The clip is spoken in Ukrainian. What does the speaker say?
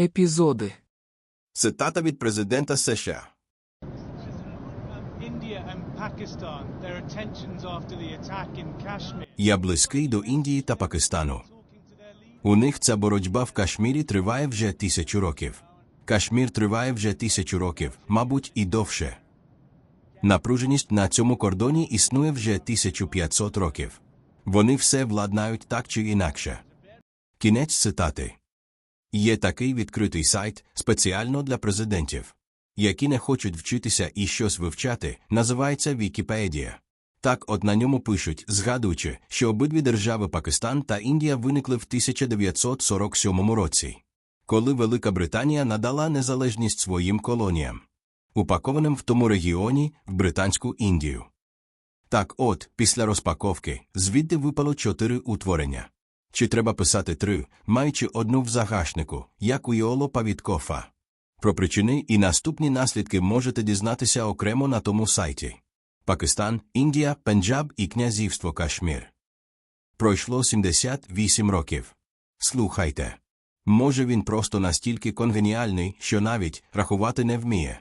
Епізоди. Цитата від президента США. Я близький до Індії та Пакистану. У них ця боротьба в Кашмірі триває вже тисячу років. Кашмір триває вже тисячу років, мабуть, і довше. Напруженість на цьому кордоні існує вже 1500 років. Вони все владнають так чи інакше. Кінець цитати. Є такий відкритий сайт спеціально для президентів, які не хочуть вчитися і щось вивчати, називається Вікіпедія. Так от на ньому пишуть, згадуючи, що обидві держави Пакистан та Індія виникли в 1947 році, коли Велика Британія надала незалежність своїм колоніям, упакованим в тому регіоні в Британську Індію. Так от, після розпаковки, звідти випало чотири утворення. Чи треба писати три, маючи одну в загашнику, як у Йоло Павіткофа. Про причини і наступні наслідки можете дізнатися окремо на тому сайті. Пакистан, Індія, Пенджаб і князівство Кашмір. Пройшло 78 років. Слухайте. Може він просто настільки конгеніальний, що навіть рахувати не вміє.